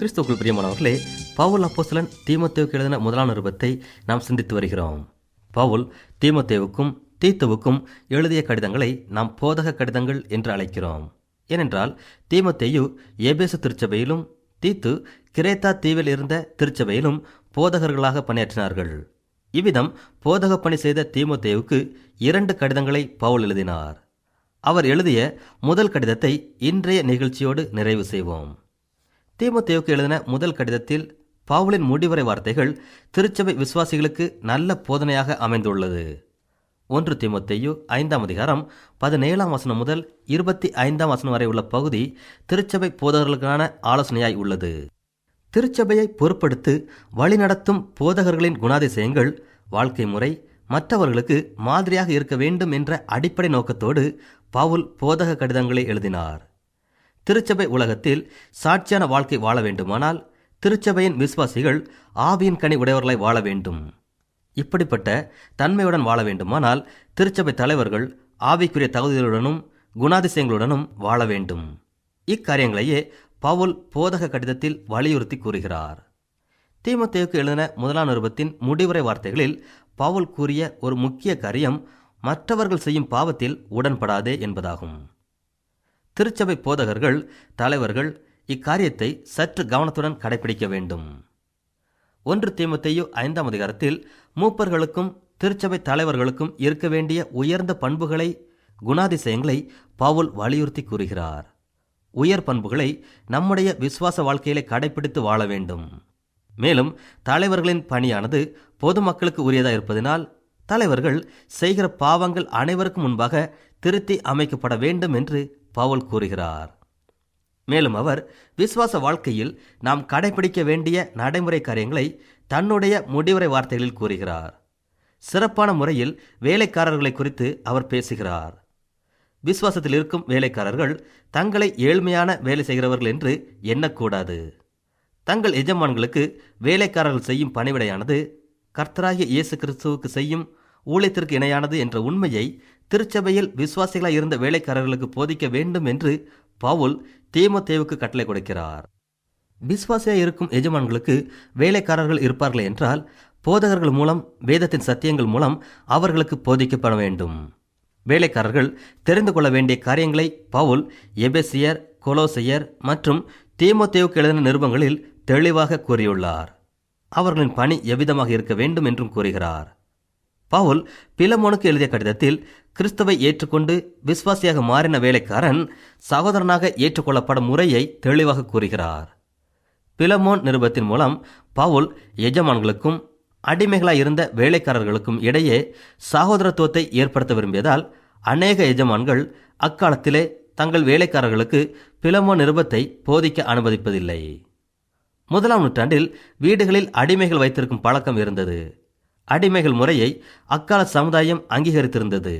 கிறிஸ்துவுக்குள் பிரியமானவர்களே பவுல் அப்போசலன் தீமத்தேவுக்கு எழுதின முதலாம் நிருபத்தை நாம் சிந்தித்து வருகிறோம். பவுல் தீமத்தேவுக்கும் தீத்துவுக்கும் எழுதிய கடிதங்களை நாம் போதக கடிதங்கள் என்று அழைக்கிறோம். ஏனென்றால் தீமத்தேயு ஏபேசு திருச்சபையிலும் தீத்து கிரேத்தா தீவில் இருந்த திருச்சபையிலும் போதகர்களாக பணியாற்றினார்கள். இவ்விதம் போதக பணி செய்த தீமத்தேவுக்கு இரண்டு கடிதங்களை பவுல் எழுதினார். அவர் எழுதிய முதல் கடிதத்தை இன்றைய நிகழ்ச்சியோடு நிறைவு செய்வோம். தீமத்தேவுக்கு எழுதின முதல் கடிதத்தில் பவுலின் முடிவுரை வார்த்தைகள் திருச்சபை விசுவாசிகளுக்கு நல்ல போதனையாக அமைந்துள்ளது. ஒன்று தீமோத்தேயு ஐந்தாம் அதிகாரம் பதினேழாம் வசனம் முதல் இருபத்தி ஐந்தாம் வசனம் வரை உள்ள பகுதி திருச்சபை போதகர்களுக்கான ஆலோசனையாய் உள்ளது. திருச்சபையை பொறுப்படுத்து வழிநடத்தும் போதகர்களின் குணாதிசயங்கள் வாழ்க்கை முறை மற்றவர்களுக்கு மாதிரியாக இருக்க வேண்டும் என்ற அடிப்படை நோக்கத்தோடு பவுல் போதக கடிதங்களை எழுதினார். திருச்சபை உலகத்தில் சாட்சியான வாழ்க்கை வாழ வேண்டுமானால் திருச்சபையின் விசுவாசிகள் ஆவியின் கனி உடையவர்களை வாழ வேண்டும். இப்படிப்பட்ட தன்மையுடன் வாழ வேண்டுமானால் திருச்சபை தலைவர்கள் ஆவிக்குரிய தகுதிகளுடனும் குணாதிசயங்களுடனும் வாழ வேண்டும். இக்காரியங்களையே பவுல் போதக கடிதத்தில் வலியுறுத்தி கூறுகிறார். தீமத்தேவுக்கு எழுதின முதலாம் நிருபத்தின் முடிவுரை வார்த்தைகளில் பவுல் கூறிய ஒரு முக்கிய காரியம் மற்றவர்கள் செய்யும் பாவத்தில் உடன்படாதே என்பதாகும். திருச்சபை போதகர்கள் தலைவர்கள் இக்காரியத்தை சற்று கவனத்துடன் கடைபிடிக்க வேண்டும். ஒன்று தீமத்தையு ஐந்தாம் அதிகாரத்தில் மூப்பர்களுக்கும் திருச்சபை தலைவர்களுக்கும் இருக்க வேண்டிய உயர்ந்த பண்புகளை குணாதிசயங்களை பவுல் வலியுறுத்தி கூறுகிறார். உயர் பண்புகளை நம்முடைய விசுவாச வாழ்க்கையிலே கடைபிடித்து வாழ வேண்டும். மேலும் தலைவர்களின் பணியானது பொதுமக்களுக்கு உரியதாக இருப்பதனால் தலைவர்கள் செய்கிற பாவங்கள் அனைவருக்கும் முன்பாக திருத்தி அமைக்கப்பட வேண்டும் என்று பவுல் கூறுகிறார். மேலும் அவர் விசுவாச வாழ்க்கையில் நாம் கடைபிடிக்க வேண்டிய நடைமுறை காரியங்களை தன்னுடைய முடிவுரை வார்த்தைகளில் கூறுகிறார். சிறப்பான முறையில் வேலைக்காரர்களை குறித்து அவர் பேசுகிறார். விசுவாசத்தில் இருக்கும் வேலைக்காரர்கள் தங்களை ஏழ்மையான வேலை செய்கிறவர்கள் என்று எண்ணக்கூடாது. தங்கள் எஜமான்களுக்கு வேலைக்காரர்கள் செய்யும் பணிவிடையானது கர்த்தராகிய இயேசு கிறிஸ்துவுக்கு செய்யும் ஊழியத்திற்கு இணையானது என்ற உண்மையை திருச்சபையில் விசுவாசிகளாக இருந்த வேலைக்காரர்களுக்கு போதிக்க வேண்டும் என்று பவுல் தீமோத்தேவுக்கு கட்டளை கொடுக்கிறார். விசுவாசியாக இருக்கும் எஜமான்களுக்கு வேலைக்காரர்கள் இருப்பார்கள் என்றால் போதகர்கள் மூலம் வேதத்தின் சத்தியங்கள் மூலம் அவர்களுக்கு போதிக்கப்பட வேண்டும். வேலைக்காரர்கள் தெரிந்து கொள்ள வேண்டிய காரியங்களை பவுல் எபெசியர் கொலோசையர் மற்றும் தீமோத்தேவுக்கு எழுதின நிருபங்களில் தெளிவாக கூறியுள்ளார். அவர்களின் பணி எவ்விதமாக இருக்க வேண்டும் என்றும் கூறுகிறார். பவுல் பிலமோனுக்கு எழுதிய கடிதத்தில் கிறிஸ்துவை ஏற்றுக்கொண்டு விசுவாசியாக மாறின வேலைக்காரன் சகோதரனாக ஏற்றுக்கொள்ளப்படும் முறையை தெளிவாக கூறுகிறார். பிலமோன் நிருபத்தின் மூலம் பவுல் எஜமான்களுக்கும் அடிமைகளாக இருந்த வேலைக்காரர்களுக்கும் இடையே சகோதரத்துவத்தை ஏற்படுத்த விரும்பியதால் அநேக எஜமான்கள் அக்காலத்திலே தங்கள் வேலைக்காரர்களுக்கு பிலமோ நிருபத்தை போதிக்க அனுமதிப்பதில்லை. முதலாம் நூற்றாண்டில் வீடுகளில் அடிமைகள் வைத்திருக்கும் பழக்கம் இருந்தது. அடிமைகள் முறையை அக்கால சமுதாயம் அங்கீகரித்திருந்தது.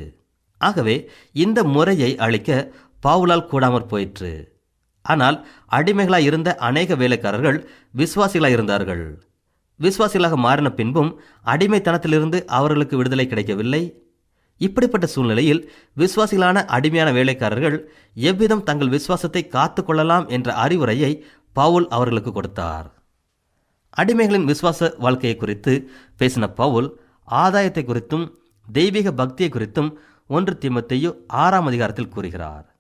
ஆகவே இந்த முறையை அழிக்க பாவுலால் கூடாமற் போயிற்று. ஆனால் அடிமைகளாக இருந்த அநேக வேலைக்காரர்கள் விசுவாசிகளாக இருந்தார்கள். விசுவாசிகளாக மாறின பின்பும் அடிமைத்தனத்திலிருந்து அவர்களுக்கு விடுதலை கிடைக்கவில்லை. இப்படிப்பட்ட சூழ்நிலையில் விசுவாசிகளான அடிமையான வேலைக்காரர்கள் எவ்விதம் தங்கள் விசுவாசத்தை காத்து கொள்ளலாம் என்ற அறிவுரையை பவுல் அவர்களுக்கு கொடுத்தார். அடிமைகளின் விசுவாச வாழ்க்கையை குறித்து பேசின பவுல் ஆதாயத்தை குறித்தும் தெய்வீக பக்தியை குறித்தும் ஒன்று தீமத்தையு ஆறாம் அதிகாரத்தில் கூறுகிறார்.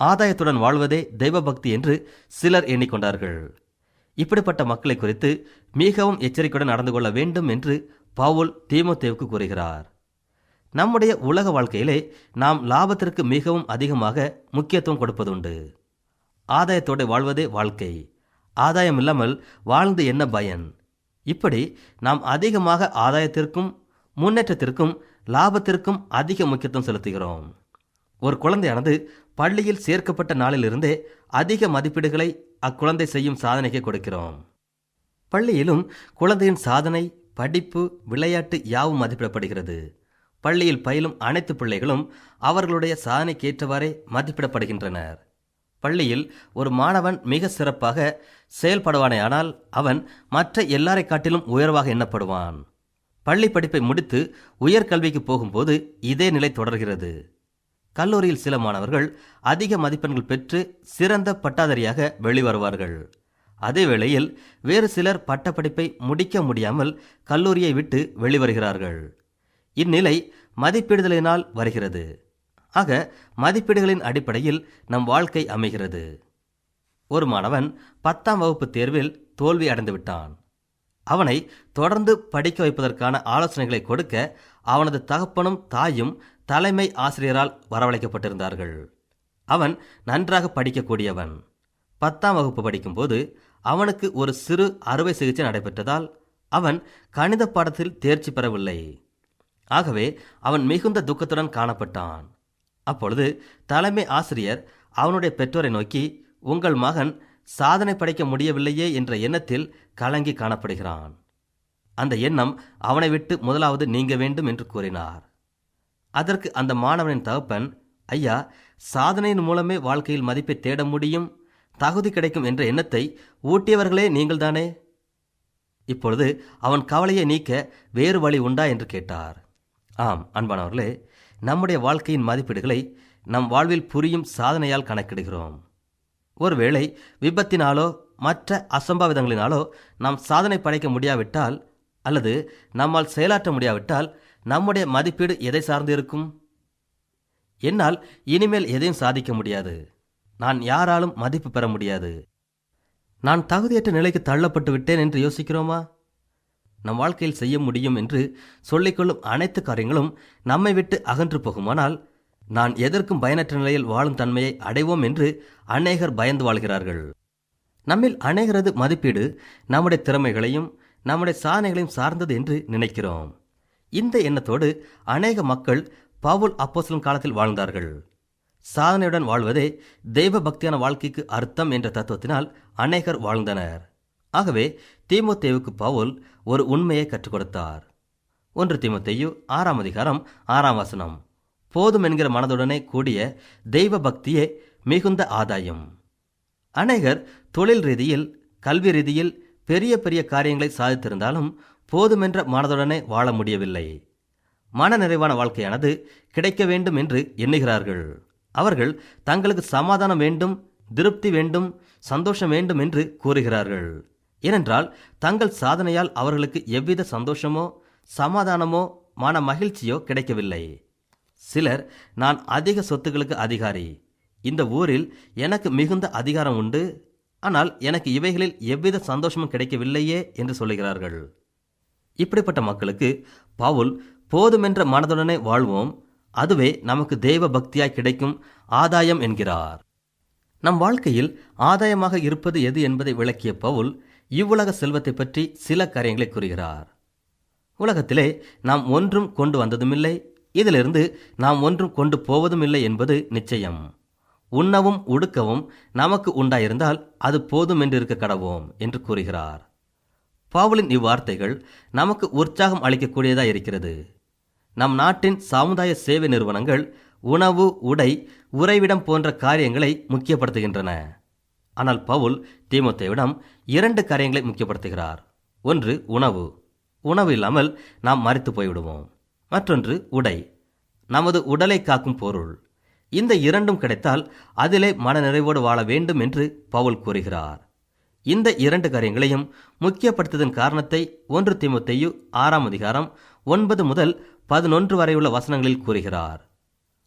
ஆதாயத்துடன் வாழ்வதே தெய்வ பக்தி என்று சிலர் எண்ணிக்கொண்டார்கள். இப்படிப்பட்ட மக்களை குறித்து மிகவும் எச்சரிக்கையுடன் நடந்து கொள்ள வேண்டும் என்று பவுல் தீமோத்தேவுக்கு கூறுகிறார். நம்முடைய உலக வாழ்க்கையிலே நாம் லாபத்திற்கு மிகவும் அதிகமாக முக்கியத்துவம் கொடுப்பதுண்டு. ஆதாயத்தோடு வாழ்வதே வாழ்க்கை. ஆதாயம் இல்லாமல் வாழ்ந்து என்ன பயன்? இப்படி நாம் அதிகமாக ஆதாயத்திற்கும் முன்னேற்றத்திற்கும் லாபத்திற்கும் அதிக முக்கியத்துவம் செலுத்துகிறோம். ஒரு குழந்தையானது பள்ளியில் சேர்க்கப்பட்ட நாளிலிருந்தே அதிக மதிப்பீடுகளை அக்குழந்தை செய்யும் சாதனைக்கு கொடுக்கிறோம். பள்ளியிலும் குழந்தையின் சாதனை படிப்பு விளையாட்டு யாவும் மதிப்பிடப்படுகிறது. பள்ளியில் பயிலும் அனைத்து பிள்ளைகளும் அவர்களுடைய சாதனைக்கேற்றவாறே மதிப்பிடப்படுகின்றனர். பள்ளியில் ஒரு மாணவன் மிக சிறப்பாக செயல்படுவானே ஆனால் அவன் மற்ற எல்லாரை காட்டிலும் உயர்வாக எண்ணப்படுவான். பள்ளி படிப்பை முடித்து உயர்கல்விக்கு போகும்போது இதே நிலை தொடர்கிறது. கல்லூரியில் சில மாணவர்கள் அதிக மதிப்பெண்கள் பெற்று சிறந்த பட்டாதாரியாக வெளிவருவார்கள். அதே வேளையில் வேறு சிலர் பட்டப்படிப்பை முடிக்க முடியாமல் கல்லூரியை விட்டு வெளிவருகிறார்கள். இந்நிலை மதிப்பீடுதலினால் வருகிறது. ஆக மதிப்பீடுகளின் அடிப்படையில் நம் வாழ்க்கை அமைகிறது. ஒரு மாணவன் பத்தாம் வகுப்பு தேர்வில் தோல்வி அடைந்து விட்டான் அவனை தொடர்ந்து படிக்க வைப்பதற்கான ஆலோசனைகளை கொடுக்க அவனது தகப்பனும் தாயும் தலைமை ஆசிரியரால் வரவழைக்கப்பட்டிருந்தார்கள். அவன் நன்றாக படிக்கக்கூடியவன். பத்தாம் வகுப்பு படிக்கும்போது அவனுக்கு ஒரு சிறு அறுவை சிகிச்சை நடைபெற்றதால் அவன் கணித பாடத்தில் தேர்ச்சி பெறவில்லை. ஆகவே அவன் மிகுந்த துக்கத்துடன் காணப்பட்டான். அப்பொழுது தலைமை ஆசிரியர் அவனுடைய பெற்றோரை நோக்கி உங்கள் மகன் சாதனை படைக்க முடியவில்லையே என்ற எண்ணத்தில் கலங்கி காணப்படுகிறான். அந்த எண்ணம் அவனை விட்டு முதலாவது நீங்க வேண்டும் என்று கூறினார். அதற்கு அந்த மாணவனின் தகப்பன் ஐயா சாதனையின் மூலமே வாழ்க்கையில் மதிப்பை தேட முடியும் தகுதி கிடைக்கும் என்ற எண்ணத்தை ஊட்டியவர்களே நீங்கள்தானே? இப்பொழுது அவன் கவலையை நீக்க வேறு வழி உண்டா என்று கேட்டார். ஆம் அன்பானவர்களே நம்முடைய வாழ்க்கையின் மதிப்பீடுகளை நம் வாழ்வில் புரியும் சாதனையால் கணக்கிடுகிறோம். ஒருவேளை விபத்தினாலோ மற்ற அசம்பாவிதங்களினாலோ நாம் சாதனை படைக்க முடியாவிட்டால் அல்லது நம்மால் செயலாற்ற முடியாவிட்டால் நம்முடைய மதிப்பீடு எதை சார்ந்து இருக்கும்? என்னால் இனிமேல் எதையும் சாதிக்க முடியாது. நான் யாராலும் மதிப்பு பெற முடியாது. நான் தகுதியற்ற நிலைக்கு தள்ளப்பட்டு விட்டேன் என்று யோசிக்கிறோமா? நம் வாழ்க்கையில் செய்ய முடியும் என்று சொல்லிக்கொள்ளும் அனைத்து காரியங்களும் நம்மை விட்டு அகன்று போகுமானால் நான் எதற்கும் பயனற்ற நிலையில் வாழும் தன்மையை அடைவோம் என்று அநேகர் பயந்து வாழ்கிறார்கள். நம்மில் அநேகரது மதிப்பீடு நம்முடைய திறமைகளையும் நம்முடைய சாதனைகளையும் சார்ந்தது என்று நினைக்கிறோம். இந்த எண்ணத்தோடு அநேக மக்கள் பவுல் அப்போசலன் காலத்தில் வாழ்ந்தார்கள். சாதனையுடன் வாழ்வதே தெய்வ பக்தியான வாழ்க்கைக்கு அர்த்தம் என்ற தத்துவத்தினால் அநேகர் வாழ்ந்தனர். ஆகவே தீமுத்தேவுக்கு பவுல் ஒரு உண்மையை கற்றுக் கொடுத்தார் ஒன்று தீமோத்தேயு ஆறாம் அதிகாரம் ஆறாம் வசனம். போதும் என்கிற மனதுடனே கூடிய தெய்வ பக்தியே மிகுந்த ஆதாயம். அநேகர் தொழில் ரீதியில் கல்வி ரீதியில் பெரிய பெரிய காரியங்களை சாதித்திருந்தாலும் போதுமென்ற மனதுடனே வாழ முடியவில்லை. மன நிறைவான வாழ்க்கையானது கிடைக்க வேண்டும் என்று எண்ணுகிறார்கள். அவர்கள் தங்களுக்கு சமாதானம் வேண்டும் திருப்தி வேண்டும் சந்தோஷம் வேண்டும் என்று கூறுகிறார்கள். ஏனென்றால் தங்கள் சாதனையால் அவர்களுக்கு எவ்வித சந்தோஷமோ சமாதானமோ மன மகிழ்ச்சியோ கிடைக்கவில்லை. சிலர் நான் அதிக சொத்துக்களுக்கு அதிகாரி இந்த ஊரில் எனக்கு மிகுந்த அதிகாரம் உண்டு. ஆனால் எனக்கு இவைகளில் எவ்வித சந்தோஷமும் கிடைக்கவில்லையே என்று சொல்லுகிறார்கள். இப்படிப்பட்ட மக்களுக்கு பவுல் போதுமென்ற மனதுடனே வாழ்வோம். அதுவே நமக்கு தெய்வ பக்தியாய் கிடைக்கும் ஆதாயம் என்கிறார். நம் வாழ்க்கையில் ஆதாயமாக இருப்பது எது என்பதை விளக்கிய பவுல் இவ்வுலக செல்வத்தை பற்றி சில காரியங்களை கூறுகிறார். உலகத்திலே நாம் ஒன்றும் கொண்டு வந்ததுமில்லை. இதிலிருந்து நாம் ஒன்றும் கொண்டு போவதும் இல்லை என்பது நிச்சயம். உண்ணவும் உடுக்கவும் நமக்கு உண்டாயிருந்தால் அது போதும் என்று இருக்க கடவோம் என்று கூறுகிறார். பவுலின் இவ்வார்த்தைகள் நமக்கு உற்சாகம் அளிக்கக்கூடியதாக இருக்கிறது. நம் நாட்டின் சமுதாய சேவை நிறுவனங்கள் உணவு உடை உறைவிடம் போன்ற காரியங்களை முக்கியப்படுத்துகின்றன. ஆனால் பவுல் தீமோத்தேவிடம் இரண்டு காரியங்களை முக்கியப்படுத்துகிறார். ஒன்று உணவு. உணவு இல்லாமல் நாம் மறித்து போய்விடுவோம். மற்றொன்று உடை. நமது உடலை காக்கும் பொருள். இந்த இரண்டும் கிடைத்தால் அதிலே மனநிறைவோடு வாழ வேண்டும் என்று பவுல் கூறுகிறார். இந்த இரண்டு காரியங்களையும் முக்கியப்படுத்ததன் காரணத்தை ஒன்று திமுத்தையு ஆறாம் அதிகாரம் ஒன்பது முதல் பதினொன்று வரையுள்ள வசனங்களில் கூறுகிறார்.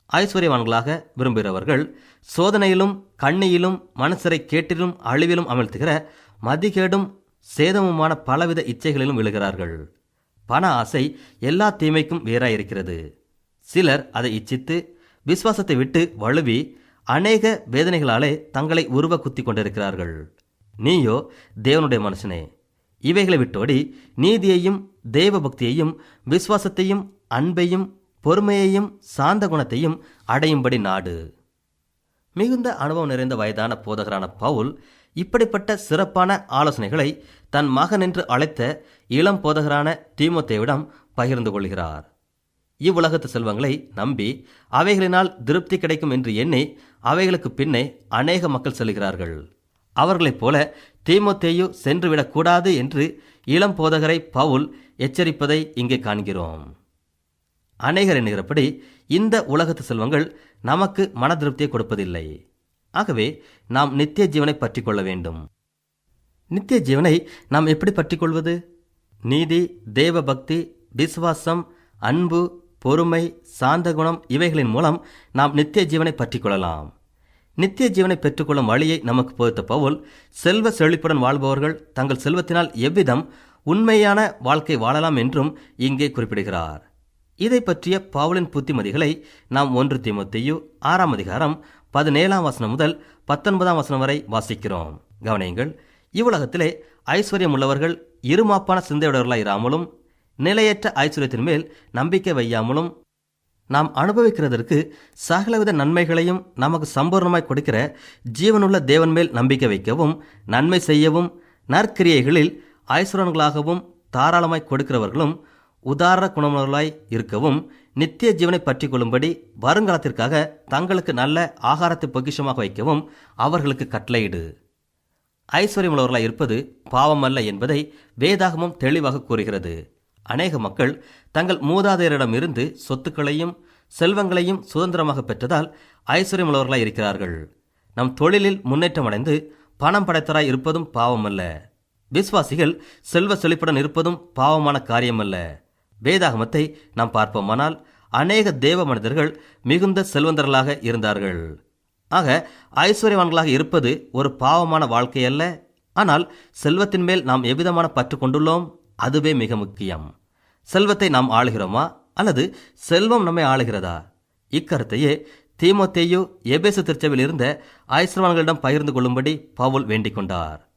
ஐஸ்வர்யவான்களாக விரும்புகிறவர்கள் சோதனையிலும் கண்ணியிலும் மனசரை கேட்டிலும் அழிவிலும் அமழ்த்துகிற மதிகேடும் சேதமுமான பலவித இச்சைகளிலும் விழுகிறார்கள். பண ஆசை எல்லா தீமைக்கும் வேறாயிருக்கிறது. சிலர் அதை இச்சித்து விசுவாசத்தை விட்டு வழுவி அநேக வேதனைகளாலே தங்களை உருவ குத்தி கொண்டிருக்கிறார்கள் நீயோ தேவனுடைய மனுஷனே இவைகளை விட்டோடி நீதியையும் தெய்வ பக்தியையும் விசுவாசத்தையும் அன்பையும் பொறுமையையும் சாந்த குணத்தையும் அடையும்படி நாடு. மிகுந்த அனுபவம் நிறைந்த வயதான போதகரான பவுல் இப்படிப்பட்ட சிறப்பான ஆலோசனைகளை தன் மகன் என்று அழைத்த இளம் போதகரான தீமோத்தேவிடம் பகிர்ந்து கொள்கிறார். இவ்வுலகத்து செல்வங்களை நம்பி அவைகளினால் திருப்தி கிடைக்கும் என்று எண்ணி அவைகளுக்கு பின்னே அநேக மக்கள் செல்கிறார்கள். அவர்களைப் போல தீமோத்தேயு சென்றுவிடக்கூடாது என்று இளம் போதகரை பவுல் எச்சரிப்பதை இங்கே காண்கிறோம். அநேகர் எண்ணுகிறபடி இந்த உலகத்து செல்வங்கள் நமக்கு மன திருப்தியை கொடுப்பதில்லை. ஆகவே நாம் நித்திய ஜீவனை பற்றி கொள்ள வேண்டும். நித்திய ஜீவனை நாம் எப்படி பற்றி கொள்வது நீதி தேவ பக்தி விசுவாசம் அன்பு பொறுமை சாந்த குணம் இவைகளின் மூலம் நாம் நித்திய ஜீவனை பற்றிக் கொள்ளலாம். நித்திய ஜீவனை பெற்றுக்கொள்ளும் வழியை நமக்கு பொறுத்த பவுல் செல்வ செழிப்புடன் வாழ்பவர்கள் தங்கள் செல்வத்தினால் எவ்விதம் உண்மையான வாழ்க்கை வாழலாம் என்றும் இங்கே குறிப்பிடுகிறார். இதை பற்றிய பவுலின் புத்திமதிகளை நாம் ஒன்று திமுத்தையு ஆறாம் அதிகாரம் பதினேழாம் வசனம் முதல் பத்தொன்பதாம் வசனம் வரை வாசிக்கிறோம். கவனியுங்கள் இவ்வுலகத்திலே ஐஸ்வர்யம் உள்ளவர்கள் இருமாப்பான சிந்தையுடையவர்களாக இராமலும் நிலையற்ற ஐஸ்வர்யத்தின் மேல் நம்பிக்கை வையாமலும் நாம் அனுபவிக்கிறதற்கு சகலவித நன்மைகளையும் நமக்கு சம்பூர்ணமாய் கொடுக்கிற ஜீவனுள்ள தேவன் மேல் நம்பிக்கை வைக்கவும் நன்மை செய்யவும் நற்கிரியைகளில் ஐஸ்வரன்களாகவும் தாராளமாய் கொடுக்கிறவர்களும் உதாரண குணமுள்ளவர்களாய் இருக்கவும் நித்திய ஜீவனை பற்றி கொள்ளும்படி வருங்காலத்திற்காக தங்களுக்கு நல்ல ஆகாரத்தை பொக்கிஷமாக வைக்கவும் அவர்களுக்கு கட்டளையிடு. ஐஸ்வர்யமுள்ளவர்களாய் இருப்பது பாவமல்ல என்பதை வேதாகமும் தெளிவாக கூறுகிறது. அநேக மக்கள் தங்கள் மூதாதையரிடம் இருந்து சொத்துக்களையும் செல்வங்களையும் சுதந்திரமாக பெற்றதால் ஐஸ்வர்யமுள்ளவர்களாய் இருக்கிறார்கள். நம் தொழிலில் முன்னேற்றம் அடைந்து பணம் படைத்தராய் இருப்பதும் பாவமல்ல. விஸ்வாசிகள் செல்வ செழிப்புடன் இருப்பதும் பாவமான காரியமல்ல. வேதாகமத்தை நாம் பார்ப்போமானால் அநேக தேவ மனிதர்கள் மிகுந்த செல்வந்தர்களாக இருந்தார்கள். ஆக ஐஸ்வர்யவான்களாக இருப்பது ஒரு பாவமான வாழ்க்கை அல்ல ஆனால் செல்வத்தின் மேல் நாம் எவ்விதமான பற்று கொண்டுள்ளோம்? அதுவே மிக முக்கியம். செல்வத்தை நாம் ஆளுகிறோமா? அல்லது செல்வம் நம்மை ஆளுகிறதா? இக்கருத்தையே தீமோத்தேயு எபேசு திருச்சபையில் இருந்த ஐஸ்வர்வான்களிடம் பகிர்ந்து கொள்ளும்படி பவுல் வேண்டிக் கொண்டார்.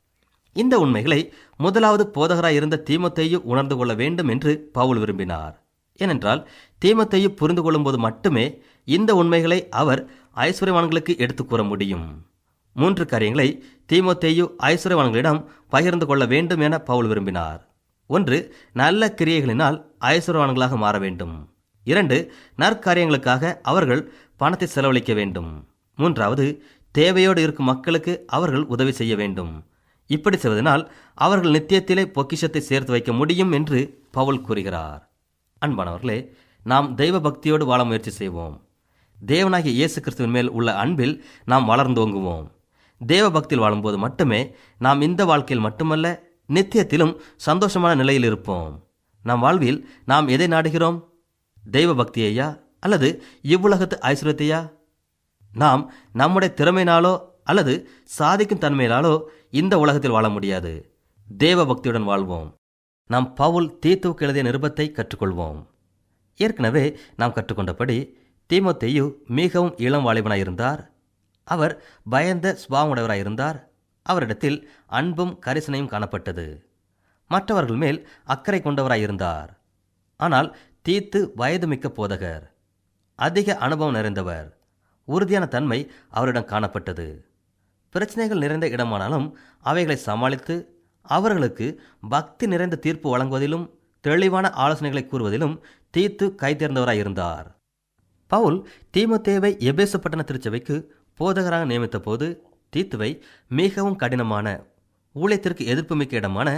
இந்த உண்மைகளை முதலாவது போதகராய் இருந்த தீமோத்தேயு உணர்ந்து கொள்ள வேண்டும் என்று பவுல் விரும்பினார். ஏனென்றால் தீமத்தையு புரிந்து கொள்ளும்போது மட்டுமே இந்த உண்மைகளை அவர் ஐஸ்வர்யவான்களுக்கு எடுத்துக் கூற முடியும். மூன்று காரியங்களை தீமத்தையு ஐஸ்வர்யவான்களிடம் பகிர்ந்து கொள்ள வேண்டும் என பவுல் விரும்பினார். ஒன்று நல்ல கிரியைகளினால் ஐஸ்வரவான்களாக மாற வேண்டும். இரண்டு நற்காரியங்களுக்காக அவர்கள் பணத்தை செலவழிக்க வேண்டும். மூன்றாவது தேவையோடு இருக்கும் மக்களுக்கு அவர்கள் உதவி செய்ய வேண்டும். இப்படி செய்வதனால் அவர்கள் நித்தியத்திலே பொக்கிஷத்தை சேர்த்து வைக்க முடியும் என்று பவுல் கூறுகிறார். அன்பானவர்களே நாம் தெய்வ பக்தியோடு வாழ முயற்சி செய்வோம். தேவனாகிய இயேசு கிறிஸ்துவின் மேல் உள்ள அன்பில் நாம் வளர்ந்தோங்குவோம் தேவ பக்தியில் வாழும்போது மட்டுமே நாம் இந்த வாழ்க்கையில் மட்டுமல்ல நித்தியத்திலும் சந்தோஷமான நிலையில் இருப்போம். நம் வாழ்வில் நாம் எதை நாடுகிறோம்? தெய்வ பக்தியையா அல்லது இவ்வுலகத்து ஐஸ்வர்யத்தையா நாம் நம்முடைய திறமையினாலோ அல்லது சாதிக்கும் தன்மையினாலோ இந்த உலகத்தில் வாழ முடியாது. தேவ பக்தியுடன் வாழ்வோம். நாம் பவுல் தீத்துவுக்கு எழுதிய நிருபத்தை கற்றுக்கொள்வோம். ஏற்கனவே நாம் கற்றுக்கொண்டபடி தீமோத்தேயு மிகவும் இளம் வாலிபனாயிருந்தார். அவர் பயந்த சுபாவமுடையவராயிருந்தார். அவரிடத்தில் அன்பும் கரிசனையும் காணப்பட்டது. மற்றவர்கள் மேல் அக்கறை கொண்டவராயிருந்தார். ஆனால் தீத்து வயதுமிக்க போதகர் அதிக அனுபவம் நிறைந்தவர் உறுதியான தன்மை அவரிடம் காணப்பட்டது. பிரச்சனைகள் நிறைந்த இடமானாலும் அவைகளை சமாளித்து அவர்களுக்கு பக்தி நிறைந்த தீர்ப்பு வழங்குவதிலும் தெளிவான ஆலோசனைகளை கூறுவதிலும் தீத்து கைதேர்ந்தவராயிருந்தார் பவுல் தீமத்தேவை எபேசு பட்டண திருச்சபைக்கு போதகராக நியமித்த போது தீத்துவை மிகவும் கடினமான ஊழியத்திற்கு எதிர்ப்புமிக்க இடமான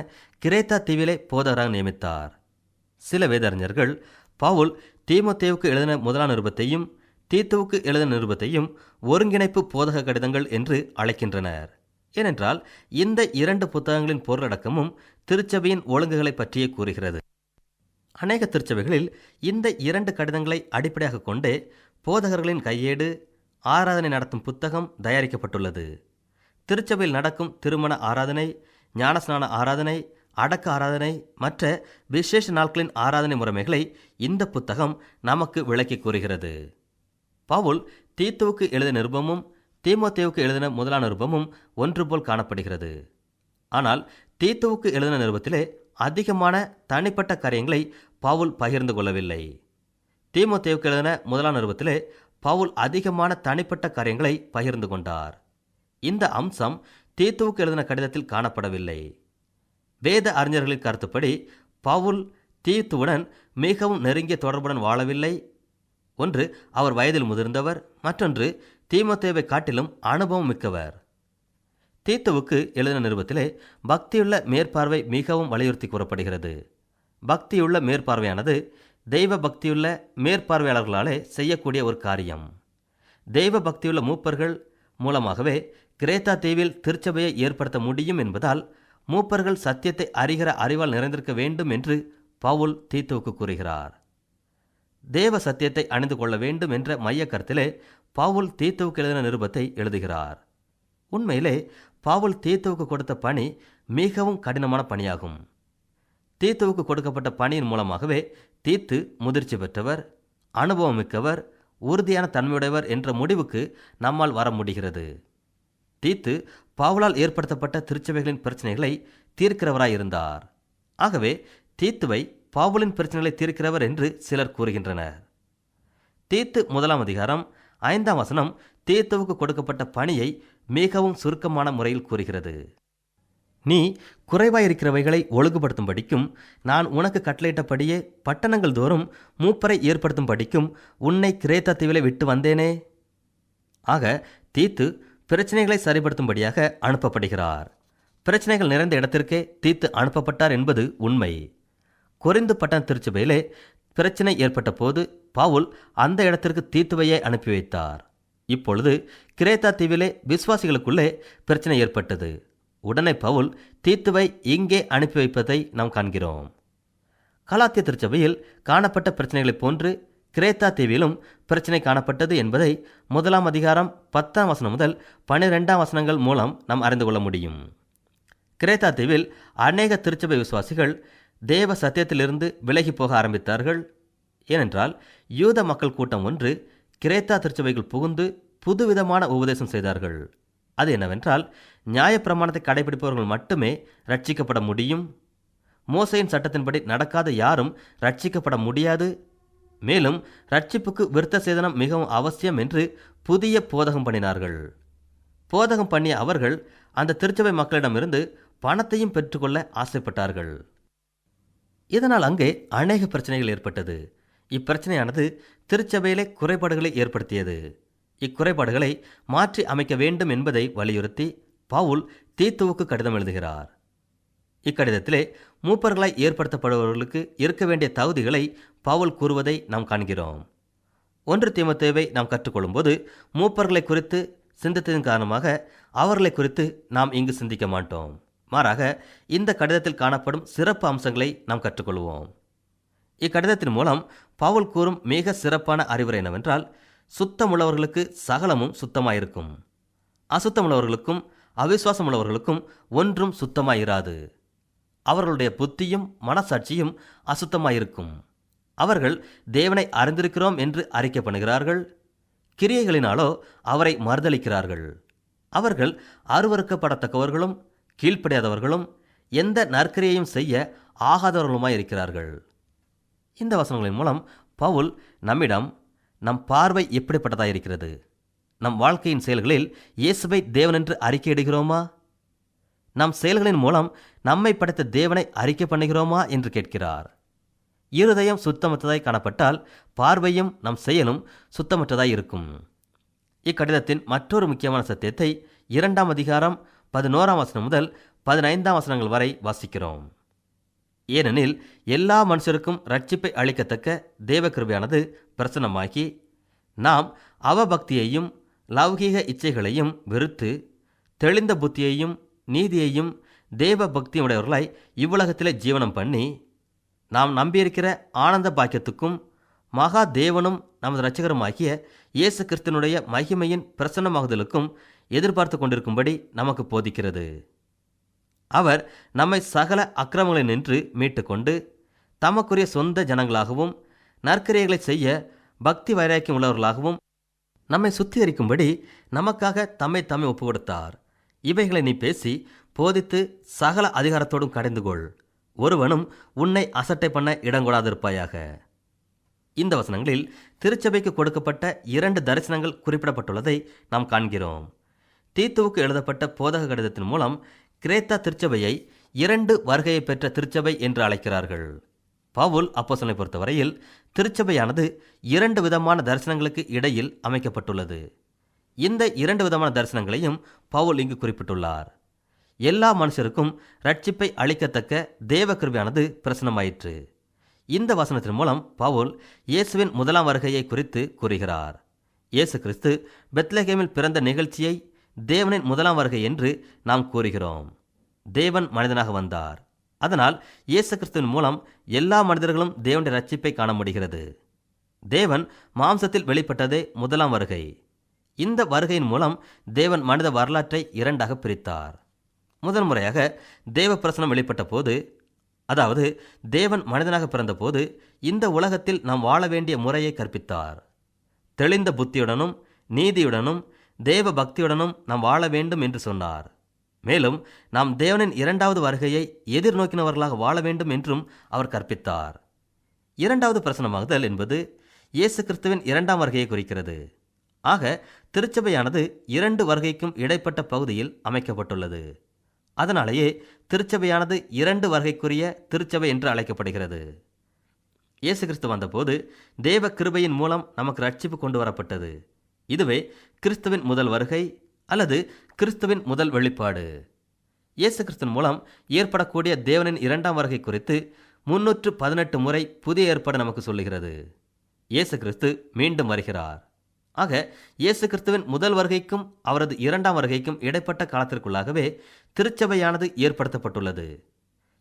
கிரேத்தா தீவிலே போதகராக நியமித்தார். சில வேதறிஞர்கள் பவுல் தீமத்தேவுக்கு எழுதின முதலாம் நிருபத்தையும் தீத்துவுக்கு எழுதின நிருபத்தையும் ஒருங்கிணைப்பு போதக கடிதங்கள் என்று அழைக்கின்றனர். ஏனென்றால் இந்த இரண்டு புத்தகங்களின் பொருளடக்கமும் திருச்சபையின் ஒழுங்குகளை பற்றியே கூறுகிறது. அநேக திருச்சபைகளில் இந்த இரண்டு கடிதங்களை அடிப்படையாக கொண்டே போதகர்களின் கையேடு ஆராதனை நடத்தும் புத்தகம் தயாரிக்கப்பட்டுள்ளது. திருச்சபையில் நடக்கும் திருமண ஆராதனை ஞானஸ்நான ஆராதனை அடக்க ஆராதனை மற்ற விசேஷ நாட்களின் ஆராதனை முறைமைகளை இந்த புத்தகம் நமக்கு விளக்கி கூறுகிறது. பவுல் தீத்துவுக்கு எழுதின நிருபமும் தீமோத்தேவுக்கு எழுதின முதலான நிருபமும் ஒன்று போல் காணப்படுகிறது. ஆனால் தீத்துவுக்கு எழுதின நிருபத்திலே அதிகமான தனிப்பட்ட காரியங்களை பவுல் பகிர்ந்து கொள்ளவில்லை. தீமோத்தேவுக்கு எழுதின முதலாம் நிருபத்திலே பவுல் அதிகமான தனிப்பட்ட காரியங்களை பகிர்ந்து கொண்டார். இந்த அம்சம் தீத்துவுக்கு எழுதின கடிதத்தில் காணப்படவில்லை. வேத அறிஞர்களின் கருத்துப்படி பவுல் தீத்துவுடன் மிகவும் நெருங்கிய தொடர்புடன் வாழவில்லை. ஒன்று அவர் வயதில் முதிர்ந்தவர். மற்றொன்று தீமத்தேவை காட்டிலும் அனுபவம் மிக்கவர். தீத்துவுக்கு எழுதின நிருபத்திலே பக்தியுள்ள மேற்பார்வை மிகவும் வலியுறுத்தி கூறப்படுகிறது. பக்தியுள்ள மேற்பார்வையானது தெய்வ பக்தியுள்ள மேற்பார்வையாளர்களாலே செய்யக்கூடிய ஒரு காரியம். தெய்வ பக்தியுள்ள மூப்பர்கள் மூலமாகவே கிரேத்தா தீவில் திருச்சபையை ஏற்படுத்த முடியும் என்பதால் மூப்பர்கள் சத்தியத்தை அறிகிற அறிவால் நிறைந்திருக்க வேண்டும் என்று பவுல் தீத்துவுக்கு கூறுகிறார். தேவ சத்தியத்தை அணிந்து கொள்ள வேண்டும் என்ற மைய கருத்திலே பவுல் தீத்துவுக்கு எழுதின நிருபத்தை எழுதுகிறார். உண்மையிலே பவுல் தீத்துவுக்கு கொடுத்த பணி மிகவும் கடினமான பணியாகும். தீத்துவுக்கு கொடுக்கப்பட்ட பணியின் மூலமாகவே தீத்து முதிர்ச்சி பெற்றவர் அனுபவம் மிக்கவர் உறுதியான தன்மையுடையவர் என்ற முடிவுக்கு நம்மால் வர முடிகிறது. தீத்து பவுலால் ஏற்படுத்தப்பட்ட திருச்சபைகளின் பிரச்சனைகளை தீர்க்கிறவராயிருந்தார் ஆகவே தீத்துவை பவுலின் பிரச்சனைகளை தீர்க்கிறவர் என்று சிலர் கூறுகின்றனர். தீத்து முதலாம் அதிகாரம் ஐந்தாம் வசனம் தீத்துவுக்கு கொடுக்கப்பட்ட பணியை மிகவும் சுருக்கமான முறையில் கூறுகிறது. நீ குறைவாயிருக்கிறவைகளை ஒழுங்குபடுத்தும்படிக்கும் நான் உனக்கு கட்டளையிட்டபடியே பட்டணங்கள் தோறும் மூப்பரை ஏற்படுத்தும்படிக்கும் உன்னை கிரேத்த தீவிலே விட்டு வந்தேனே? ஆக தீத்து பிரச்சனைகளை சரிப்படுத்தும்படியாக அனுப்பப்படுகிறார். பிரச்சனைகள் நிறைந்த இடத்திற்கே தீத்து அனுப்பப்பட்டார் என்பது உண்மை. குறைந்து பட்டண திருச்சபையிலே பிரச்சனை ஏற்பட்ட போது பவுல் அந்த இடத்திற்கு தீத்துவையை அனுப்பி வைத்தார் இப்பொழுது கிரேத்தா தீவிலே விசுவாசிகளுக்குள்ளே பிரச்சனை ஏற்பட்டது. உடனே பவுல் தீத்துவை இங்கே அனுப்பி வைப்பதை நாம் காண்கிறோம். கலாத்திய திருச்சபையில் காணப்பட்ட பிரச்சனைகளைப் போன்று கிரேத்தா தீவிலும் பிரச்சனை காணப்பட்டது என்பதை முதலாம் அதிகாரம் பத்தாம் வசனம் முதல் பனிரெண்டாம் வசனங்கள் மூலம் நாம் அறிந்து கொள்ள முடியும். கிரேத்தா தீவில் அநேக திருச்சபை விசுவாசிகள் தேவ சத்தியத்திலிருந்து விலகி போக ஆரம்பித்தார்கள். ஏனென்றால் யூத மக்கள் கூட்டம் ஒன்று கிரேத்தா திருச்சபைகள் புகுந்து புதுவிதமான உபதேசம் செய்தார்கள். அது என்னவென்றால் நியாயப்பிரமாணத்தை கடைபிடிப்பவர்கள் மட்டுமே ரட்சிக்கப்பட முடியும். மோசையின் சட்டத்தின்படி நடக்காத யாரும் ரட்சிக்கப்பட முடியாது. மேலும் ரட்சிப்புக்கு விருத்த சேதனம் மிகவும் அவசியம் என்று புதிய போதகம் பண்ணினார்கள். போதகம் பண்ணிய அவர்கள் அந்த திருச்சபை மக்களிடமிருந்து பணத்தையும் பெற்றுக்கொள்ள ஆசைப்பட்டார்கள். இதனால் அங்கே அநேக பிரச்சனைகள் ஏற்பட்டது. இப்பிரச்சனையானது திருச்சபையிலே குறைபாடுகளை ஏற்படுத்தியது. இக்குறைபாடுகளை மாற்றி அமைக்க வேண்டும் என்பதை வலியுறுத்தி பவுல் தீத்துவுக்கு கடிதம் எழுதுகிறார். இக்கடிதத்திலே மூப்பர்களாய் ஏற்படுத்தப்படுபவர்களுக்கு இருக்க வேண்டிய தகுதிகளை பவுல் கூறுவதை நாம் காண்கிறோம். ஒன்று தீமத்தேவை நாம் கற்றுக்கொள்ளும்போது மூப்பர்களை குறித்து சிந்தித்ததன் காரணமாக அவர்களை குறித்து நாம் இங்கு சிந்திக்க மாட்டோம். மாறாக இந்த கடிதத்தில் காணப்படும் சிறப்பு அம்சங்களை நாம் கற்றுக்கொள்வோம். இக்கடிதத்தின் மூலம் பவுல் கூறும் மிக சிறப்பான அறிவுரை என்னவென்றால் சுத்தமுள்ளவர்களுக்கு சகலமும் சுத்தமாயிருக்கும். அசுத்தமுள்ளவர்களுக்கும் அவிசுவாசமுள்ளவர்களுக்கும் ஒன்றும் சுத்தமாயிராது. அவர்களுடைய புத்தியும் மனசாட்சியும் அசுத்தமாயிருக்கும். அவர்கள் தேவனை அறிந்திருக்கிறோம் என்று அறிக்கை பண்ணுகிறார்கள் கிரியைகளினாலோ அவரை மறுதளிக்கிறார்கள். அவர்கள் அருவறுக்கப்படத்தக்கவர்களும் கீழ்ப்படையாதவர்களும் எந்த நற்கிரியையும் செய்ய ஆகாதவர்களுமாய் இருக்கிறார்கள் இந்த வசனங்களின் மூலம் பவுல் நம்மிடம் நம் பார்வை எப்படிப்பட்டதாக இருக்கிறது? நம் வாழ்க்கையின் செயல்களில் இயேசுவை தேவனென்று அறிக்கையிடுகிறோமா நம் செயல்களின் மூலம் நம்மை படைத்த தேவனை அறிக்கை பண்ணுகிறோமா என்று கேட்கிறார். இருதயம் சுத்தமற்றதாய் காணப்பட்டால் பார்வையும் நம் செயலும் சுத்தமற்றதாய் இருக்கும். இக்கடிதத்தின் மற்றொரு முக்கியமான சத்தியத்தை இரண்டாம் அதிகாரம் பதினோராம் வசனம் முதல் பதினைந்தாம் வசனங்கள் வரை வாசிக்கிறோம். ஏனெனில் எல்லா மனுஷருக்கும் ரட்சிப்பை அளிக்கத்தக்க தேவகிருபையானது பிரசனமாகி நாம் அவபக்தியையும் லௌகீக இச்சைகளையும் வெறுத்து தெளிந்த புத்தியையும் நீதியையும் தேவ பக்தியுடையவர்களாய் இவ்வுலகத்திலே ஜீவனம் பண்ணி நாம் நம்பியிருக்கிற ஆனந்த பாக்கியத்துக்கும் மகா தேவனும் நமது இரட்சகருமாகிய இயேசு கிறிஸ்தனுடைய மகிமையின் பிரசன்னமாகுதலுக்கும் எதிர்பார்த்து கொண்டிருக்கும்படி நமக்கு போதிக்கிறது. அவர் நம்மை சகல அக்கிரமங்களை நின்று மீட்டுக்கொண்டு தமக்குரிய சொந்த ஜனங்களாகவும் நற்கிரியைகளை செய்ய பக்தி வைராக்கியம் உள்ளவர்களாகவும் நம்மை சுத்திகரிக்கும்படி நமக்காக தம்மை தம்மை ஒப்பு கொடுத்தார் இவைகளை நீ பேசி போதித்து சகல அதிகாரத்தோடும் கடைந்து கொள் ஒருவனும் உன்னை அசட்டை பண்ண இடங்கூடாதிருப்பாயாக. இந்த வசனங்களில் திருச்சபைக்கு கொடுக்கப்பட்ட இரண்டு தரிசனங்கள் குறிப்பிடப்பட்டுள்ளதை நாம் காண்கிறோம். தீத்துவுக்கு எழுதப்பட்ட போதக கடிதத்தின் மூலம் கிரேத்தா திருச்சபையை இரண்டு வருகையை பெற்ற திருச்சபை என்று அழைக்கிறார்கள். பவுல் அப்போசனை பொறுத்தவரையில் திருச்சபையானது இரண்டு விதமான தரிசனங்களுக்கு இடையில் அமைக்கப்பட்டுள்ளது. இந்த இரண்டு விதமான தரிசனங்களையும் பவுல் இங்கு குறிப்பிட்டுள்ளார். எல்லா மனுஷருக்கும் ரட்சிப்பை அளிக்கத்தக்க தேவ கிருபியானது பிரசனமாயிற்று இந்த வசனத்தின் மூலம் பவுல் இயேசுவின் முதலாம் வருகையை குறித்து கூறுகிறார். இயேசு கிறிஸ்து பெத்லகேமில் பிறந்த நிகழ்ச்சியை தேவனின் முதலாம் வருகை என்று நாம் கூறுகிறோம். தேவன் மனிதனாக வந்தார். அதனால் இயேசு கிறிஸ்துவின் மூலம் எல்லா மனிதர்களும் தேவனுடைய ரட்சிப்பை காண முடிகிறது. தேவன் மாம்சத்தில் வெளிப்பட்டதே முதலாம் வருகை. இந்த வருகையின் மூலம் தேவன் மனித வரலாற்றை இரண்டாக பிரித்தார். முதன் முறையாக தேவ பிரசனம் வெளிப்பட்ட போது அதாவது தேவன் மனிதனாக பிறந்தபோது இந்த உலகத்தில் நாம் வாழ வேண்டிய முறையை கற்பித்தார். தெளிந்த புத்தியுடனும் நீதியுடனும் தேவ பக்தியுடனும் நாம் வாழ வேண்டும் என்று சொன்னார். மேலும் நாம் தேவனின் இரண்டாவது வருகையை எதிர்நோக்கினவர்களாக வாழ வேண்டும் என்றும் அவர் கற்பித்தார். இரண்டாவது பிரசனமாகுதல் என்பது இயேசு கிறிஸ்துவின் இரண்டாம் வருகையை குறிக்கிறது. ஆக திருச்சபையானது இரண்டு வருகைக்கும் இடைப்பட்ட பகுதியில் அமைக்கப்பட்டுள்ளது. அதனாலேயே திருச்சபையானது இரண்டு வருகைக்குரிய திருச்சபை என்று அழைக்கப்படுகிறது. இயேசு கிறிஸ்து வந்தபோது தேவ கிருபையின் மூலம் நமக்கு ரட்சிப்பு கொண்டு வரப்பட்டது. இதுவே கிறிஸ்துவின் முதல் வருகை அல்லது கிறிஸ்துவின் முதல் வெளிப்பாடு. இயேசு கிறிஸ்துவின் மூலம் ஏற்படக்கூடிய தேவனின் இரண்டாம் வருகை குறித்து முன்னூற்று பதினெட்டு முறை புதிய ஏற்பாடு நமக்கு சொல்லுகிறது. இயேசு கிறிஸ்து மீண்டும் வருகிறார். ஆக இயேசு கிறிஸ்துவின் முதல் வருகைக்கும் அவரது இரண்டாம் வருகைக்கும் இடைப்பட்ட காலத்திற்குள்ளாகவே திருச்சபையானது ஏற்படுத்தப்பட்டுள்ளது.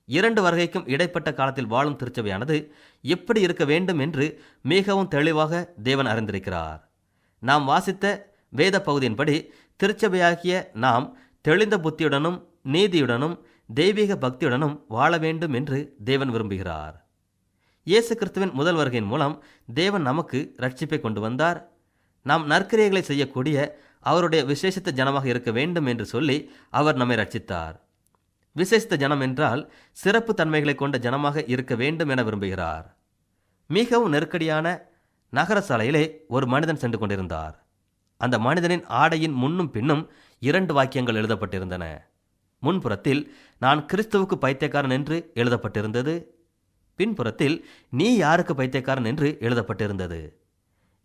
இரண்டு வருகைக்கும் இடைப்பட்ட காலத்தில் வாழும் திருச்சபையானது எப்படி இருக்க வேண்டும் என்று மிகவும் தெளிவாக தேவன் அறிந்திருக்கிறார். நாம் வாசித்த வேத பகுதியின்படி திருச்சபையாகிய நாம் தெளிந்த புத்தியுடனும் நீதியுடனும் தெய்வீக பக்தியுடனும் வாழ வேண்டும் என்று தேவன் விரும்புகிறார். இயேசு கிறிஸ்துவின் முதல் வருகையின் மூலம் தேவன் நமக்கு ரட்சிப்பை கொண்டு வந்தார். நாம் நற்கிரியைகளை செய்யக்கூடிய அவருடைய விசேஷித்த ஜனமாக இருக்க வேண்டும் என்று சொல்லி அவர் நம்மை ரட்சித்தார் விசேஷித்த ஜனம் என்றால் சிறப்பு தன்மைகளை கொண்ட ஜனமாக இருக்க வேண்டும் என விரும்புகிறார். மிகவும் நெருக்கடியான நகர சாலையிலே ஒரு மனிதன் சென்று கொண்டிருந்தார். அந்த மனிதனின் ஆடையின் முன்னும் பின்னும் இரண்டு வாக்கியங்கள் எழுதப்பட்டிருந்தன. முன்புறத்தில் நான் கிறிஸ்துவுக்கு பைத்தியக்காரன் என்று எழுதப்பட்டிருந்தது. பின்புறத்தில் நீ யாருக்கு பைத்தியக்காரன் என்று எழுதப்பட்டிருந்தது?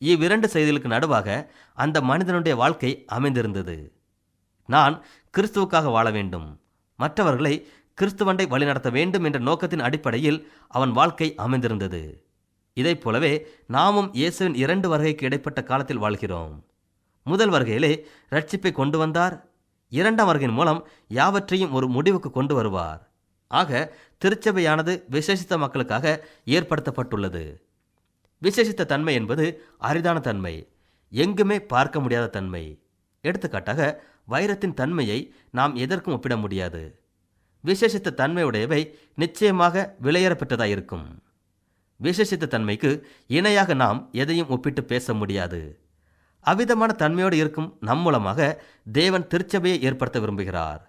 இவ்விரண்டு செய்திகளுக்கு நடுவாக அந்த மனிதனுடைய வாழ்க்கை அமைந்திருந்தது. நான் கிறிஸ்துவுக்காக வாழ வேண்டும். மற்றவர்களை கிறிஸ்துவண்டை வழிநடத்த வேண்டும் என்ற நோக்கத்தின் அடிப்படையில் அவன் வாழ்க்கை அமைந்திருந்தது. இதைப் போலவே நாமும் இயேசுவின் இரண்டு வருகைக்கு இடைப்பட்ட காலத்தில் வாழ்கிறோம். முதல் வருகையிலே ரட்சிப்பை கொண்டு வந்தார். இரண்டாம் வருகையின் மூலம் யாவற்றையும் ஒரு முடிவுக்கு கொண்டு வருவார். ஆக திருச்சபையானது விசேஷித்த மக்களுக்காக ஏற்படுத்தப்பட்டுள்ளது. விசேஷித்த தன்மை என்பது அரிதான தன்மை எங்குமே பார்க்க முடியாத தன்மை. எடுத்துக்காட்டாக வைரத்தின் தன்மையை நாம் எதற்கும் ஒப்பிட முடியாது. விசேஷித்த தன்மையுடையவை நிச்சயமாக விலையேற பெற்றதாக இருக்கும். விசேஷித்த தன்மைக்கு இணையாக நாம் எதையும் ஒப்பிட்டு பேச முடியாது. அவ்விதமான தன்மையோடு இருக்கும் நம் மூலமாக தேவன் திருச்சபையை ஏற்படுத்த விரும்புகிறார்.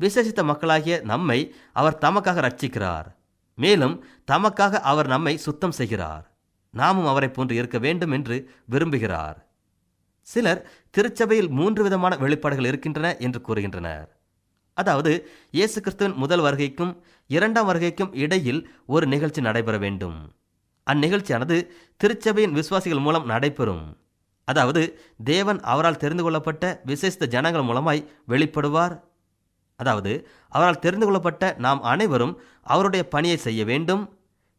விசேஷித்த மக்களாகிய நம்மை அவர் தமக்காக ரட்சிக்கிறார். மேலும் தமக்காக அவர் நம்மை சுத்தம் செய்கிறார். நாமும் அவரை போன்று இருக்க வேண்டும் என்று விரும்புகிறார். சிலர் திருச்சபையில் மூன்று விதமான வெளிப்பாடுகள் இருக்கின்றன என்று கூறுகின்றனர். அதாவது இயேசு கிறிஸ்துவின் முதல் வருகைக்கும் இரண்டாம் வருகைக்கும் இடையில் ஒரு நிகழ்ச்சி நடைபெற வேண்டும். அந்நிகழ்ச்சியானது திருச்சபையின் விசுவாசிகள் மூலம் நடைபெறும். அதாவது தேவன் அவரால் தெரிந்து கொள்ளப்பட்ட விசேஷித்த ஜனங்கள் மூலமாய் வெளிப்படுவார். அதாவது அவரால் தெரிந்து கொள்ளப்பட்ட நாம் அனைவரும் அவருடைய பணியை செய்ய வேண்டும்.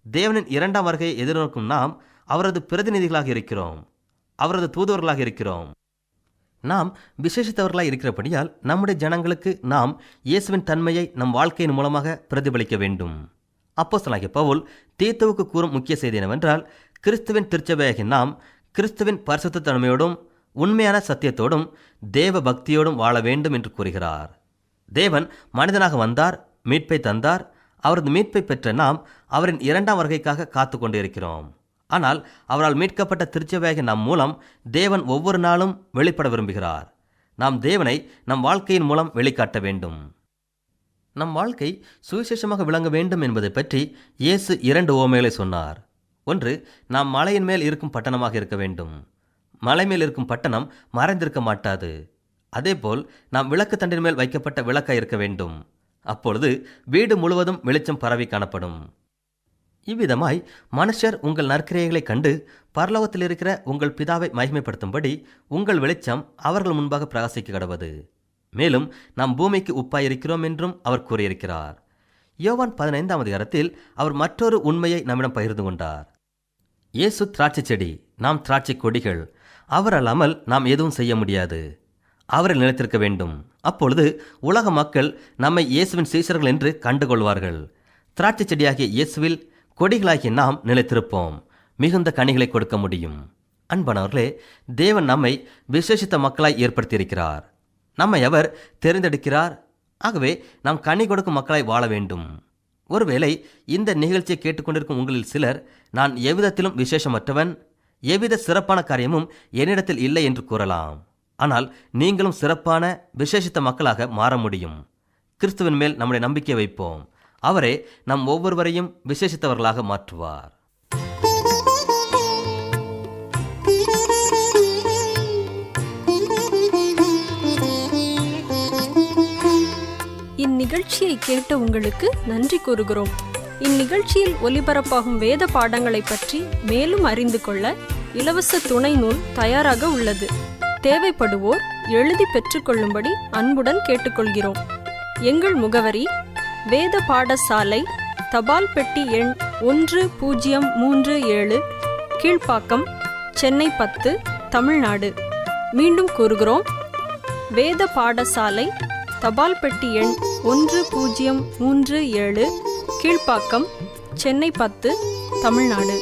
தேவனின் இரண்டாம் வருகையை எதிர்நோக்கும் நாம் அவரது பிரதிநிதிகளாக இருக்கிறோம். அவரது தூதுவர்களாக இருக்கிறோம். நாம் விசேஷித்தவர்களாக இருக்கிறபடியால் நம்முடைய ஜனங்களுக்கு நாம் இயேசுவின் தன்மையை நம் வாழ்க்கையின் மூலமாக பிரதிபலிக்க வேண்டும். அப்போஸ்தலனாகிய பவுல் தீத்துவுக்கு கூறும் முக்கிய செய்தி என்னவென்றால் கிறிஸ்துவின் திருச்சபையாகி நாம் கிறிஸ்துவின் பரிசுத்த தன்மையோடும் உண்மையான சத்தியத்தோடும் தேவ பக்தியோடும் வாழ வேண்டும் என்று கூறுகிறார். தேவன் மனிதனாக வந்தார் மீட்பை தந்தார். அவரது மீட்பை பெற்ற நாம் அவரின் இரண்டாம் வருகைக்காக காத்து கொண்டிருக்கிறோம். ஆனால் அவரால் மீட்கப்பட்ட திருச்சபையாகிய நம் மூலம் தேவன் ஒவ்வொரு நாளும் வெளிப்பட விரும்புகிறார். நாம் தேவனை நம் வாழ்க்கையின் மூலம் வெளிக்காட்ட வேண்டும். நம் வாழ்க்கை சுவிசேஷமாக விளங்க வேண்டும் என்பதை பற்றி இயேசு இரண்டு ஓமைகளை சொன்னார். ஒன்று நாம் மலையின் மேல் இருக்கும் பட்டணமாக இருக்க வேண்டும். மலை மேல் இருக்கும் பட்டணம் மறைந்திருக்க மாட்டாது. அதேபோல் நாம் விளக்கு தண்டின் மேல் வைக்கப்பட்ட விளக்காய் இருக்க வேண்டும். அப்பொழுது வீடு முழுவதும் வெளிச்சம் பரவி காணப்படும். இவ்விதமாய் மனுஷர் உங்கள் நற்கிரியைகளைக் கண்டு பரலோகத்தில் இருக்கிற உங்கள் பிதாவை மகிமைப்படுத்தும்படி உங்கள் வெளிச்சம் அவர்கள் முன்பாக பிரகாசிக்க கடவது. மேலும் நாம் பூமிக்கு உப்பாயிருக்கிறோம் என்றும் அவர் கூறியிருக்கிறார். யோவான் பதினைந்தாம் அதிகாரத்தில் அவர் மற்றொரு உண்மையை நம்மிடம் பகிர்ந்து கொண்டார். இயேசு திராட்சை செடி நாம் திராட்சை கொடிகள் அவர் அல்லாமல் நாம் எதுவும் செய்ய முடியாது. அவரில் நிலைத்திருக்க வேண்டும். அப்பொழுது உலக மக்கள் நம்மை இயேசுவின் சீசர்கள் என்று கண்டுகொள்வார்கள். திராட்சை செடியாகிய இயேசுவில் கொடிகளாகிய நாம் நிலைத்திருப்போம். மிகுந்த கனிகளை கொடுக்க முடியும். அன்பானவர்களே தேவன் நம்மை விசேஷித்த மக்களாய் ஏற்படுத்தியிருக்கிறார். நம்மை அவர் தெரிந்தெடுக்கிறார். ஆகவே நாம் கனி கொடுக்கும் மக்களாய் வாழ வேண்டும். ஒருவேளை இந்த நிகழ்ச்சியை கேட்டுக்கொண்டிருக்கும் உங்களில் சிலர் நான் எவ்விதத்திலும் விசேஷமற்றவன் எவ்வித சிறப்பான காரியமும் என்னிடத்தில் இல்லை என்று கூறலாம். ஆனால் நீங்களும் சிறப்பான விசேஷித்த மக்களாக மாற முடியும். கிறிஸ்துவின் மேல் நம்முடைய நம்பிக்கை வைப்போம். அவரே நம் ஒவ்வொருவரையும் விசேஷித்தவர்களாக மாற்றுவார். இந்நிகழ்ச்சியை கேட்ட உங்களுக்கு நன்றி கூறுகிறோம். இந்நிகழ்ச்சியில் ஒலிபரப்பாகும் வேத பாடங்களை பற்றி மேலும் அறிந்து கொள்ள இலவச துணை நூல் தயாராக உள்ளது. தேவைப்படுவோர் எழுதி பெற்றுக்கொள்ளும்படி அன்புடன் கேட்டுக்கொள்கிறோம். எங்கள் முகவரி வேத பாடசாலை தபால் பெட்டி எண் ஒன்று பூஜ்ஜியம் மூன்று ஏழு கீழ்ப்பாக்கம் சென்னை பத்து தமிழ்நாடு. மீண்டும் கூறுகிறோம். வேத பாடசாலை தபால் பெட்டி எண் ஒன்று பூஜ்ஜியம் மூன்று ஏழு கீழ்ப்பாக்கம் சென்னை பத்து தமிழ்நாடு.